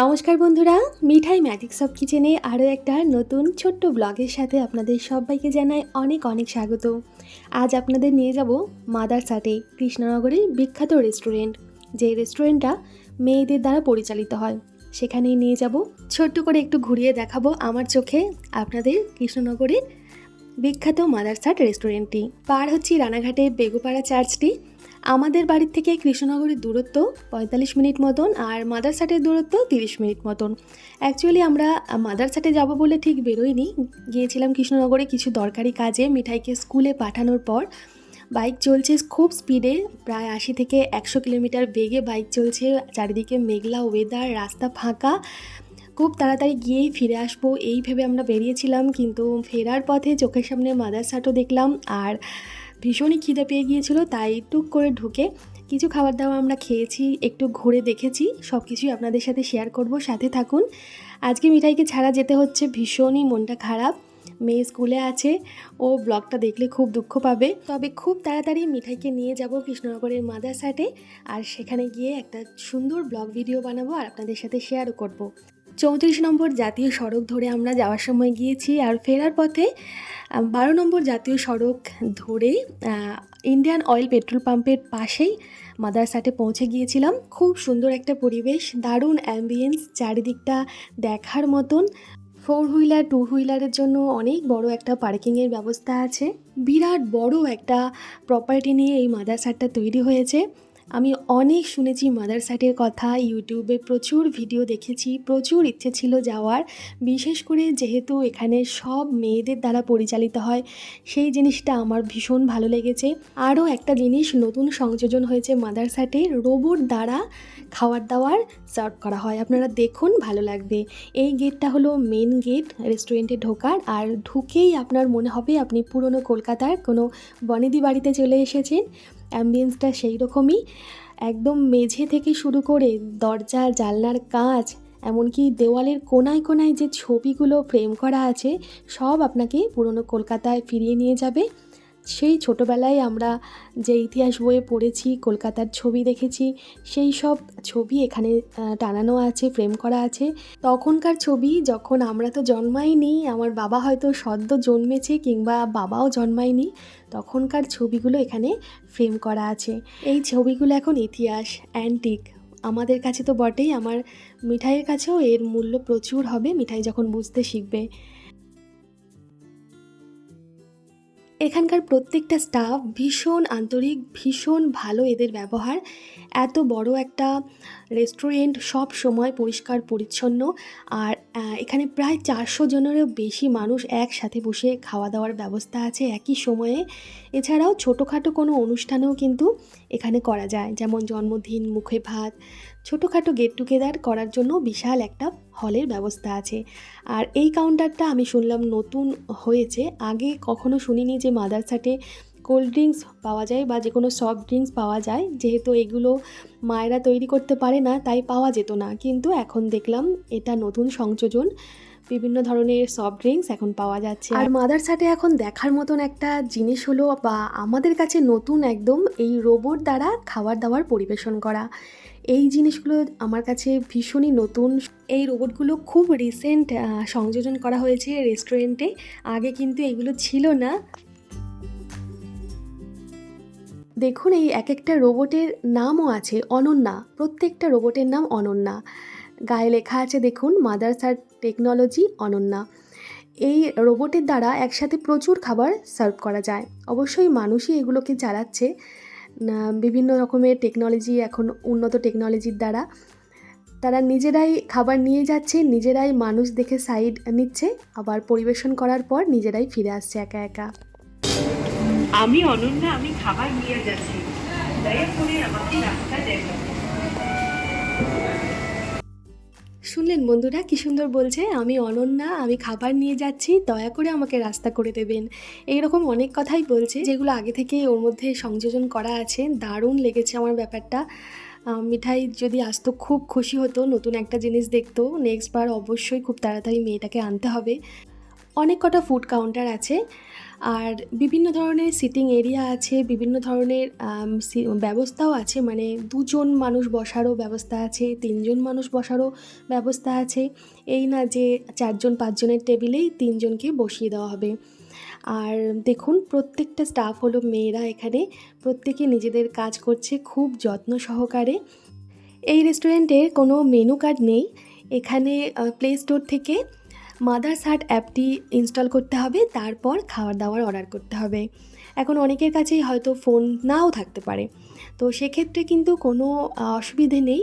নমস্কার বন্ধুরা, মিঠাই ম্যাজিক সব কিচেনে আরও একটা নতুন ছোট্ট ব্লগের সাথে আপনাদের সবাইকে জানাই অনেক অনেক স্বাগত। আজ আপনাদের নিয়ে যাব মাদার সাটে, কৃষ্ণনগরের বিখ্যাত রেস্টুরেন্ট যে রেস্টুরেন্টটা মেয়েদের দ্বারা পরিচালিত হয়। সেখানেই নিয়ে যাব, ছোট্ট করে একটু ঘুরিয়ে দেখাবো আমার চোখে আপনাদের কৃষ্ণনগরের বিখ্যাত মাদারসাট রেস্টুরেন্টটি পার হচ্ছি রানাঘাটে বেগুপাড়া চার্চটি আমাদের বাড়ির থেকে কৃষ্ণনগরের দূরত্ব পঁয়তাল্লিশ মিনিট মতন আর মাদারসাটের দূরত্ব তিরিশ মিনিট মতন। অ্যাকচুয়ালি আমরা মাদারসাটে যাব বলে ঠিক বেরোইনি। গিয়েছিলাম কৃষ্ণনগরে কিছু দরকারি কাজে, মিঠাইকে স্কুলে পাঠানোর পর। বাইক চলছে খুব স্পিডে, প্রায় আশি থেকে একশো কিলোমিটার বেগে বাইক চলছে। চারিদিকে মেঘলা ওয়েদার রাস্তা ফাঁকা। খুব তাড়াতাড়ি গিয়েই ফিরে আসব, এই ভেবে আমরা বেরিয়েছিলাম। কিন্তু ফেরার পথে চোখের সামনে মাদারসাটও দেখলাম। আর ভীষণই খিদে পেয়ে গিয়েছিল, তাই টুক করে ঢুকে কিছু খাবার দাবার আমরা খেয়েছি, একটু ঘুরে দেখেছি সব কিছুই আপনাদের সাথে শেয়ার করব, সাথে থাকুন। আজকে মিঠাইকে ছাড়া যেতে হচ্ছে ভীষণই মনটা খারাপ, মেয়ে স্কুলে আছে, ও ব্লগটা দেখলে খুব দুঃখ পাবে। তবে খুব তাড়াতাড়ি মিঠাইকে নিয়ে যাব কৃষ্ণনগরের মাদার মাদারসাটে, আর সেখানে গিয়ে একটা সুন্দর ব্লগ ভিডিও বানাবো আর আপনাদের সাথে শেয়ারও করব। চৌত্রিশ নম্বর জাতীয় সড়ক ধরে আমরা যাওয়ার সময় গিয়েছি আর ফেরার পথে বারো নম্বর জাতীয় সড়ক ধরে ইন্ডিয়ান অয়েল পেট্রোল পাম্পের পাশেই মাদারসাটে পৌঁছে গিয়েছিলাম। খুব সুন্দর একটা পরিবেশ, দারুণ অ্যাম্বিয়েন্স চারিদিকটা দেখার মতন। ফোর হুইলার টু হুইলারের জন্য অনেক বড় একটা পার্কিংয়ের ব্যবস্থা আছে। বিরাট বড় একটা প্রপার্টি নিয়ে এই মাদারসাটটা তৈরি হয়েছে। আমি অনেক শুনেছি মাদারসাটের কথা ইউটিউবে প্রচুর ভিডিও দেখেছি, প্রচুর ইচ্ছে ছিল যাওয়ার। বিশেষ করে যেহেতু এখানে সব মেয়েদের দ্বারা পরিচালিত হয়, সেই জিনিসটা আমার ভীষণ ভালো লেগেছে। আরও একটা জিনিস, নতুন সংযোজন হয়েছে মাদারসাটে রোবট দ্বারা খাবার দাওয়ার সার্ভ করা হয়। আপনারা দেখুন, ভালো লাগবে। এই গেটটা হলো মেন গেট রেস্টুরেন্টে ঢোকার, আর ঢুকেই আপনার মনে হবে আপনি পুরনো কলকাতার কোনো বনেদি বাড়িতে চলে এসেছেন। অ্যাম্বিয়েন্সটা সেই রকমই একদম মেঝে থেকে শুরু করে দরজা, জানলার কাঁচ, এমনকি দেওয়ালের কোনায় কোনায় যে ছবিগুলো ফ্রেম করা আছে, সব আপনাকে পুরনো কলকাতায় ফিরিয়ে নিয়ে যাবে। সেই ছোটোবেলায় আমরা যে ইতিহাস বইয়ে পড়েছি, কলকাতার ছবি দেখেছি, সেই সব ছবি এখানে টানানো আছে, ফ্রেম করা আছে। তখনকার ছবি যখন আমরা তো জন্মাইনি, আমার বাবা হয়তো সদ্য জন্মেছে কিংবা বাবাও জন্মায়নি, তখনকার ছবিগুলো এখানে ফ্রেম করা আছে। এই ছবিগুলো এখন ইতিহাস, অ্যান্টিক। আমাদের কাছে তো বটেই, আমার মিঠাইয়ের কাছেও এর মূল্য প্রচুর হবে, মিঠাই যখন বুঝতে শিখবে। এখানকার প্রত্যেকটা স্টাফ ভীষণ আন্তরিক, ভীষণ ভালো এদের ব্যবহার। এত বড় একটা রেস্টুরেন্ট সব সময় পরিষ্কার, পরিচ্ছন্ন। আর এখানে প্রায় চারশো জনেরও বেশি মানুষ একসাথে বসে খাওয়া দাওয়ার ব্যবস্থা আছে একই সময়ে। এছাড়াও ছোটোখাটো কোনো অনুষ্ঠানেও কিন্তু এখানে করা যায়। যেমন জন্মদিন, মুখে ভাত, ছোটোখাটো গেট টুগেদার করার জন্য বিশাল একটা হলের ব্যবস্থা আছে। আর এই কাউন্টারটা আমি শুনলাম নতুন হয়েছে। আগে কখনো শুনিনি যে মাদারসাটে কোল্ড ড্রিঙ্কস পাওয়া যায় বা যে কোনো সফট ড্রিঙ্কস পাওয়া যায়। যেহেতু এগুলো মায়েরা তৈরি করতে পারে না, তাই পাওয়া যেত না। কিন্তু এখন দেখলাম এটা নতুন সংযোজন। বিভিন্ন ধরনের সফট ড্রিঙ্কস এখন পাওয়া যাচ্ছে। আর মাদারসাটে এখন দেখার মতন একটা জিনিস হলো বা আমাদের কাছে নতুন একদম এই রোবট দ্বারা খাবার দাবার পরিবেশন করা। এই জিনিসগুলো আমার কাছে ভীষণই নতুন। এই রোবটগুলো খুব রিসেন্ট সংযোজন করা হয়েছে রেস্টুরেন্টে আগে কিন্তু এগুলো ছিল না। দেখুন, এই এক একটা রোবটের নামও আছে, অনন্যা। প্রত্যেকটা রোবটের নাম অনন্যা। গায়ে লেখা আছে, দেখুন মাদারসার টেকনোলজি অনন্যা। এই রোবটের দ্বারা একসাথে প্রচুর খাবার সার্ভ করা যায়। অবশ্যই মানুষই এগুলোকে চালাচ্ছে। বিভিন্ন রকমের টেকনোলজি এখন উন্নত টেকনোলজির দ্বারা তারা নিজেরাই খাবার নিয়ে যাচ্ছে, নিজেরাই মানুষ দেখে সাইড নিচ্ছে, আবার পরিবেশন করার পর নিজেরাই ফিরে আসছে একা একা। আমি অনন্যা, আমি খাবার নিয়ে যাচ্ছি। দয়া করে আমাকে রাস্তা দেখাও শুনলেন বন্ধুরা, কি সুন্দর বলছে। আমি অনন্যা, আমি খাবার নিয়ে যাচ্ছি, দয়া করে আমাকে রাস্তা করে দেবেন। এইরকম অনেক কথাই বলছে, যেগুলো আগে থেকে ওর মধ্যে সংযোজন করা আছে। দারুণ লেগেছে আমার ব্যাপারটা। মিঠাই যদি আসতো, খুব খুশি হতো, নতুন একটা জিনিস দেখতো। নেক্সট বার অবশ্যই খুব তাড়াতাড়ি মেয়েটাকে আনতে হবে। অনেক কটা ফুড কাউন্টার আছে। আর বিভিন্ন ধরনের সিটিং এরিয়া আছে, বিভিন্ন ধরনের ব্যবস্থাও আছে মানে দুজন মানুষ বসারও ব্যবস্থা আছে, তিনজন মানুষ বসারও ব্যবস্থা আছে। এই না যে চারজন, পাঁচজনের টেবিলেই তিনজনকে বসিয়ে দেওয়া হবে। আর দেখুন, প্রত্যেকটা স্টাফ হলো মেয়েরা এখানে, প্রত্যেকে নিজেদের কাজ করছে খুব যত্ন সহকারে। এই রেস্টুরেন্টের কোনো মেনু কার্ড নেই। এখানে প্লে স্টোর থেকে মাদার্স হার্ট অ্যাপটি ইনস্টল করতে হবে, তারপর খাওয়ার দাওয়ার অর্ডার করতে হবে। এখন অনেকের কাছেই হয়তো ফোন নাও থাকতে পারে। তো সেক্ষেত্রে কিন্তু কোনো অসুবিধে নেই।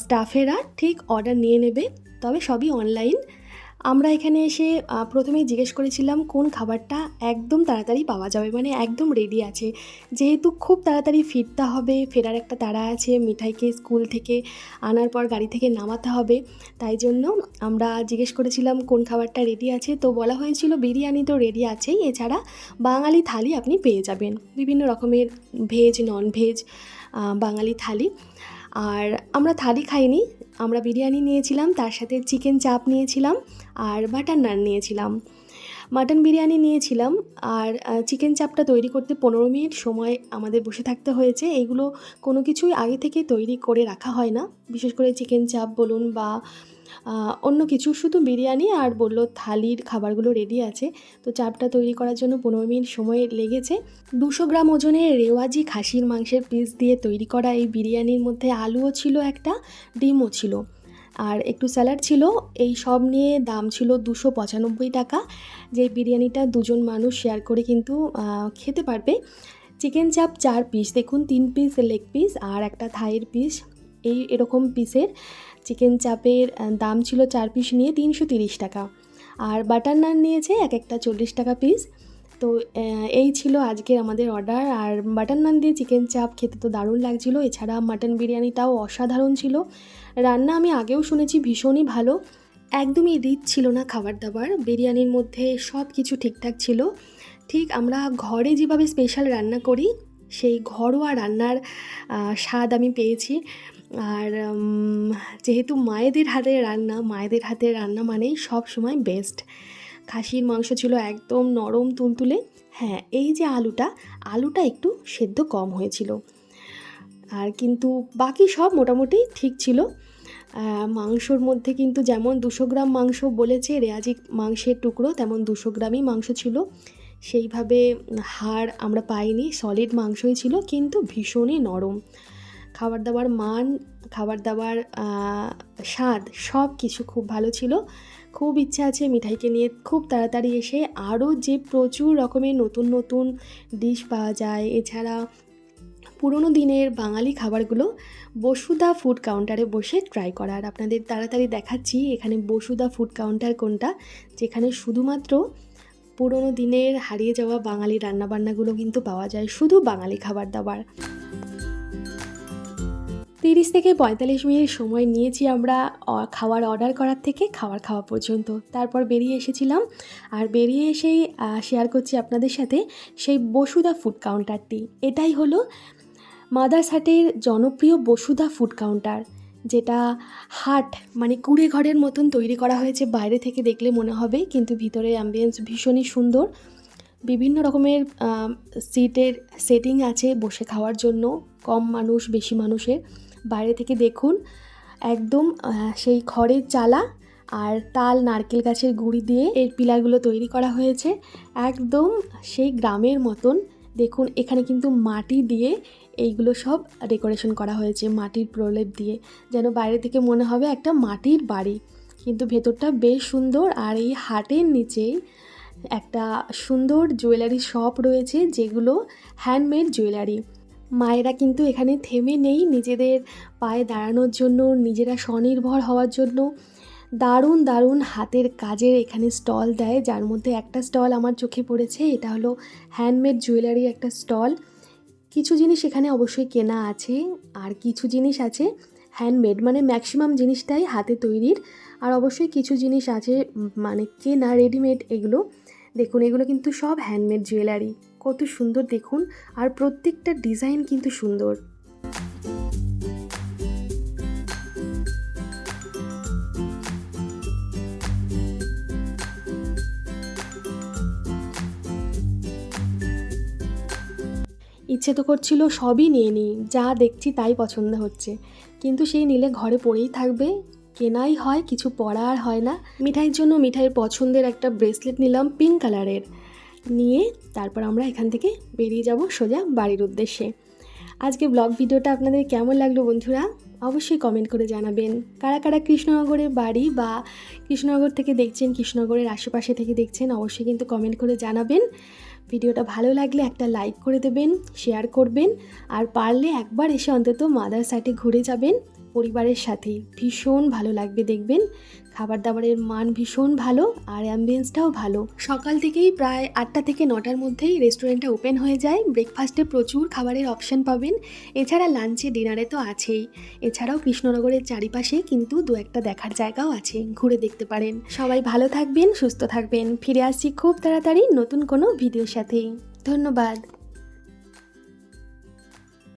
স্টাফেরা ঠিক অর্ডার নিয়ে নেবে, তবে সবই অনলাইন। আমরা এখানে এসে প্রথমেই জিজ্ঞেস করেছিলাম কোন খাবারটা একদম তাড়াতাড়ি পাওয়া যাবে মানে একদম রেডি আছে। যেহেতু খুব তাড়াতাড়ি ফিরতে হবে, ফেরার একটা তাড়া আছে, মিঠাইকে স্কুল থেকে আনার পর গাড়ি থেকে নামাতে হবে, তাই জন্য আমরা জিজ্ঞেস করেছিলাম কোন খাবারটা রেডি আছে। তো বলা হয়েছিল বিরিয়ানি তো রেডি আছেই, এছাড়া বাঙালি থালি আপনি পেয়ে যাবেন। বিভিন্ন রকমের ভেজ নন ভেজ বাঙালি থালি। আর আমরা থালি খাইনি, আমরা বিরিয়ানি নিয়েছিলাম, তার সাথে চিকেন চাপ নিয়েছিলাম আর বাটার নান নিয়েছিলাম। মাটন বিরিয়ানি নিয়েছিলাম আর চিকেন চাপটা তৈরি করতে পনেরো মিনিট সময় আমাদের বসে থাকতে হয়েছে। এইগুলো কোনো কিছুই আগে থেকে তৈরি করে রাখা হয় না। বিশেষ করে চিকেন চাপ বলুন বা অন্য কিছু, শুধু বিরিয়ানি আর বলল থালির খাবারগুলো রেডি আছে। তো চাপটা তৈরি করার জন্য পনেরো মিনিট সময় লেগেছে। দুশো গ্রাম ওজনের রেওয়াজি খাসির মাংসের পিস দিয়ে তৈরি করা এই বিরিয়ানির মধ্যে আলুও ছিল একটা, ডিমও ছিল। আর একটু স্যালাড ছিল, এই সব নিয়ে দাম ছিল দুশো পঁচানব্বই টাকা। যে বিরিয়ানিটা দুজন মানুষ শেয়ার করে কিন্তু খেতে পারবে। চিকেন চাপ চার পিস দেখুন তিন পিস লেগ পিস আর একটা থাইয়ের পিস এই এরকম পিসের চিকেন চাপের দাম ছিল চার পিস নিয়ে তিনশো তিরিশ টাকা। আর বাটার নান নিয়েছে এক একটা চল্লিশ টাকা পিস তো এই ছিল আজকের আমাদের অর্ডার আর বাটার নান দিয়ে চিকেন চাপ খেতে তো দারুণ লাগছিল। এছাড়া মাটন বিরিয়ানিটাও অসাধারণ ছিল। রান্না আমি আগেও শুনেছি ভীষণই ভালো। একদমই রিচ ছিল না খাবার দাবার। বিরিয়ানির মধ্যে সব কিছু ঠিকঠাক ছিল। ঠিক আমরা ঘরে যেভাবে স্পেশাল রান্না করি, সেই ঘরোয়া রান্নার স্বাদ আমি পেয়েছি। আর যেহেতু মায়েদের হাতের রান্না, মায়েদের হাতের রান্না মানেই সব সময় বেস্ট খাসির মাংস ছিল একদম নরম তুলতুলে। হ্যাঁ এই যে আলুটা আলুটা একটু সেদ্ধ কম হয়েছিল। আর কিন্তু বাকি সব মোটামুটি ঠিক ছিল। মাংসর মধ্যে কিন্তু যেমন দুশো গ্রাম মাংস বলেছে, রেয়াজি মাংসের টুকরো, তেমন দুশো গ্রামই মাংস ছিল। সেইভাবে হাড় আমরা পাইনি সলিড মাংসই ছিল, কিন্তু ভীষণই নরম। খাবার দাবার মান খাবার দাবার স্বাদ সব কিছু খুব ভালো ছিল। খুব ইচ্ছা আছে মিঠাইকে নিয়ে খুব তাড়াতাড়ি এসে আরও যে প্রচুর রকমের নতুন নতুন ডিশ পাওয়া যায়। এছাড়া পুরোনো দিনের বাঙালি খাবারগুলো বসুদা ফুড কাউন্টারে বসে ট্রাই করার। আপনাদের তাড়াতাড়ি দেখাচ্ছি এখানে বসুদা ফুড কাউন্টার কোনটা? যেখানে শুধুমাত্র পুরোনো দিনের হারিয়ে যাওয়া বাঙালি রান্নাবান্নাগুলো কিন্তু পাওয়া যায়। শুধু বাঙালি খাবার দাবার তিরিশ থেকে পঁয়তাল্লিশ মিনিট সময় নিয়েছি আমরা খাবার অর্ডার করার থেকে, খাবার খাওয়া পর্যন্ত। তারপর বেরিয়ে এসেছিলাম। আর বেরিয়ে এসেই শেয়ার করছি আপনাদের সাথে সেই বসুদা ফুড কাউন্টারটি এটাই হলো মাদার্স হাটের জনপ্রিয় বসুধা ফুড কাউন্টার যেটা হাট মানে কুড়ে ঘরের মতন তৈরি করা হয়েছে। বাইরে থেকে দেখলে মনে হবে, কিন্তু ভিতরে অ্যাম্বিয়েন্স ভীষণই সুন্দর। বিভিন্ন রকমের সিটের সেটিং আছে বসে খাওয়ার জন্য, কম মানুষ, বেশি মানুষের। বাইরে থেকে দেখুন, একদম সেই খড়ের চালা আর তাল নারকেল গাছের গুঁড়ি দিয়ে এর পিলারগুলো তৈরি করা হয়েছে। একদম সেই গ্রামের মতন। দেখুন, এখানে কিন্তু মাটি দিয়ে এইগুলো সব ডেকোরেশন করা হয়েছে, মাটির প্রলেপ দিয়ে। যেন বাইরে থেকে মনে হবে একটা মাটির বাড়ি। কিন্তু ভেতরটা বেশ সুন্দর আর এই হাটের নিচেই একটা সুন্দর জুয়েলারি শপ রয়েছে যেগুলো হ্যান্ডমেড জুয়েলারি। মায়েরা কিন্তু এখানে থেমে নেই নিজেদের পায়ে দাঁড়ানোর জন্য, নিজেরা স্বনির্ভর হওয়ার জন্য। দারুণ দারুণ হাতের কাজের এখানে স্টল দেয়, যার মধ্যে একটা স্টল আমার চোখে পড়েছে, এটা হলো হ্যান্ডমেড জুয়েলারি একটা স্টল। কিছু জিনিস এখানে অবশ্যই কেনা আছে, আর কিছু জিনিস আছে হ্যান্ডমেড মানে ম্যাক্সিমাম জিনিসটাই হাতে তৈরির। আর অবশ্যই কিছু জিনিস আছে মানে কেনা, রেডিমেড এগুলো। দেখুন, এগুলো কিন্তু সব হ্যান্ডমেড জুয়েলারি। কত সুন্দর দেখুন আর প্রত্যেকটা ডিজাইন কিন্তু সুন্দর। ইচ্ছে তো করছিল সবই নিয়ে নিই, যা দেখছি তাই পছন্দ হচ্ছে। কিন্তু সেই নিলে ঘরে পড়েই থাকবে, কেনাই হয়, কিছু পড়া আর হয় না। মিঠাইয়ের জন্য মিঠাইয়ের পছন্দের একটা ব্রেসলেট নিলাম পিঙ্ক কালারের। নিয়ে তারপর আমরা এখান থেকে বেরিয়ে যাব সোজা বাড়ির উদ্দেশ্যে। আজকে ব্লগ ভিডিওটা আপনাদের কেমন লাগল বন্ধুরা? অবশ্যই কমেন্ট করে জানাবেন। কারা কারা কৃষ্ণনগরের বাড়ি বা কৃষ্ণনগর থেকে দেখছেন, কৃষ্ণনগরের আশেপাশে থেকে দেখছেন, অবশ্যই কিন্তু কমেন্ট করে জানাবেন। ভিডিওটা ভালো লাগলে একটা লাইক করে দেবেন শেয়ার করবেন, আর পারলে একবার এসে অন্তত মাদার সাইটে ঘুরে যাবেন, পরিবারের সাথে। ভীষণ ভালো লাগবে দেখবেন। খাবার দাবারের মান ভীষণ ভালো আর অ্যাম্বিয়েন্সটাও ভালো। সকাল থেকেই প্রায় আটটা থেকে নটার মধ্যেই রেস্টুরেন্টটা ওপেন হয়ে যায়। ব্রেকফাস্টে প্রচুর খাবারের অপশান পাবেন। এছাড়া লাঞ্চে ডিনারে তো আছেই। এছাড়াও কৃষ্ণনগরের চারিপাশে কিন্তু দু একটা দেখার জায়গাও আছে। ঘুরে দেখতে পারেন। সবাই ভালো থাকবেন, সুস্থ থাকবেন। ফিরে আসছি খুব তাড়াতাড়ি নতুন কোনো ভিডিওর সাথে ধন্যবাদ।